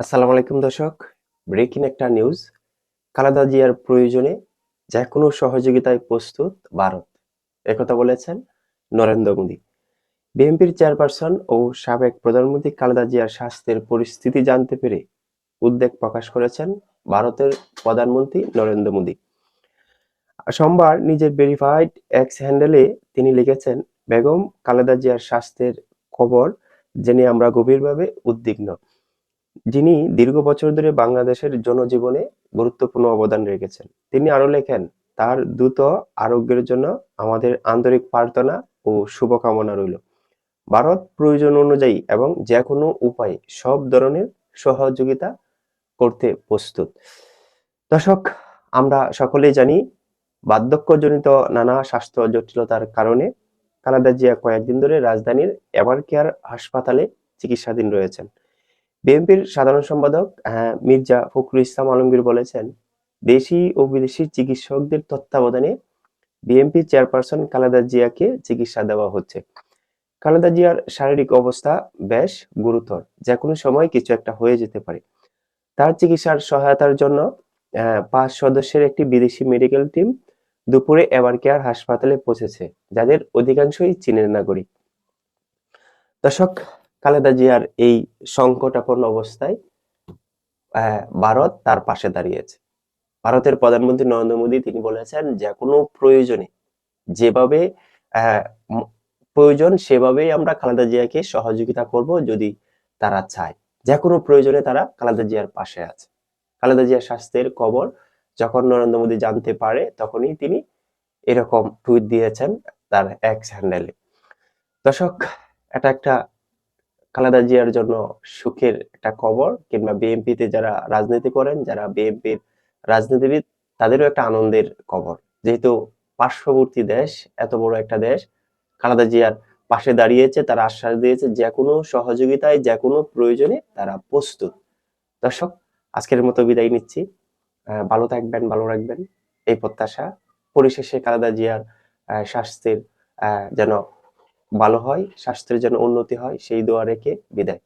আসসালামু আলাইকুম দর্শক। ব্রেকিং একটা নিউজ। খালেদা জিয়ার প্রয়োজনে যে কোনো সহযোগিতায় প্রস্তুত ভারত। একথা বলেছেন নরেন্দ্র মোদী। বিএনপির চেয়ারপারসন ও সাবেক প্রধানমন্ত্রী খালেদা জিয়ার স্বাস্থ্যের পরিস্থিতি জানতে পেরে উদ্বেগ প্রকাশ করেছেন ভারতের প্রধানমন্ত্রী নরেন্দ্র মোদী। সোমবার নিজের ভেরিফাইড এক্স হ্যান্ডেলে তিনি লিখেছেন, বেগম খালেদা জিয়ার স্বাস্থ্যের খবর জেনে আমরা গভীরভাবে উদ্বিগ্ন। যিনি দীর্ঘ বছর ধরে বাংলাদেশের জনজীবনে গুরুত্বপূর্ণ অবদান রেখেছেন। তিনি আরও লেখেন, তার দ্রুত আরোগ্যের জন্য আমাদের আন্তরিক প্রার্থনা ও শুভকামনা রইল। ভারত প্রয়োজন অনুযায়ী এবং যে কোনো উপায়ে সব ধরনের সহযোগিতা করতে প্রস্তুত। দর্শক, আমরা সকলেই জানি, বার্ধক্যজনিত নানা স্বাস্থ্য জটিলতার কারণে খালেদা জিয়া কয়েকদিন ধরে রাজধানীর এভার কেয়ার হাসপাতালে চিকিৎসাধীন রয়েছেন। বিএনপির সাধারণ সম্পাদক আহ, মির্জা ফখরুল ইসলাম আলমগীর বলেছেন দেশি ও বিদেশি চিকিৎসকদের তত্ত্বাবধানে বিএনপি চেয়ারপারসন খালেদা জিয়াকে চিকিৎসা দেওয়া হচ্ছে। খালেদা জিয়ার শারীরিক অবস্থা বেশ গুরুতর যে কোনো সময় কিছু একটা হয়ে যেতে পারে। তার চিকিৎসার সহায়তার জন্য আহ, পাঁচ সদস্যের একটি বিদেশি মেডিকেল টিম দুপুরে এবার কেয়ার হাসপাতালে পৌঁছেছে যাদের অধিকাংশই চীনের নাগরিক। দর্শক খালেদা জিয়ার এই সংকটাপন্ন অবস্থায় ভারত তার পাশে দাঁড়িয়েছে। ভারতের প্রধানমন্ত্রী নরেন্দ্র মোদী, তিনি বলেছেন যে, কোনো প্রয়োজনে যেভাবে প্রয়োজন সেভাবেই আমরা খালেদা জিয়াকে সহযোগিতা করব যদি তারা চায়। যে কোনো প্রয়োজনে তারা খালেদা জিয়ার পাশে আছে। খালেদা জিয়ার স্বাস্থ্যের খবর যখন নরেন্দ্র মোদী জানতে পারে, তখনই তিনি এরকম টুইট দিয়েছেন তার এক্স হ্যান্ডেলে দর্শক, এটা একটা খালেদা জিয়ার জন্য সুখের একটা খবর কিংবা বিএনপিতে যারা রাজনীতি করেন, যারা বিএনপির রাজনীতিবিদ, তাদেরও একটা আনন্দের খবর। যেহেতু পার্শ্ববর্তী দেশ, এত বড় একটা দেশ খালেদা জিয়ার পাশে দাঁড়িয়েছে, তারা আশ্বাস দিয়েছে যে কোনো সহযোগিতায়, যে কোনো প্রয়োজনে তারা প্রস্তুত। দর্শক, আজকের মতো বিদায় নিচ্ছি। ভালো থাকবেন, ভালো রাখবেন। এই প্রত্যাশা। পরিশেষে খালেদা জিয়ার স্বাস্থ্যের যেন ভালো হয় স্বাস্থ্যের যেন উন্নতি হয় সেই দোয়া রেখে বিদায়।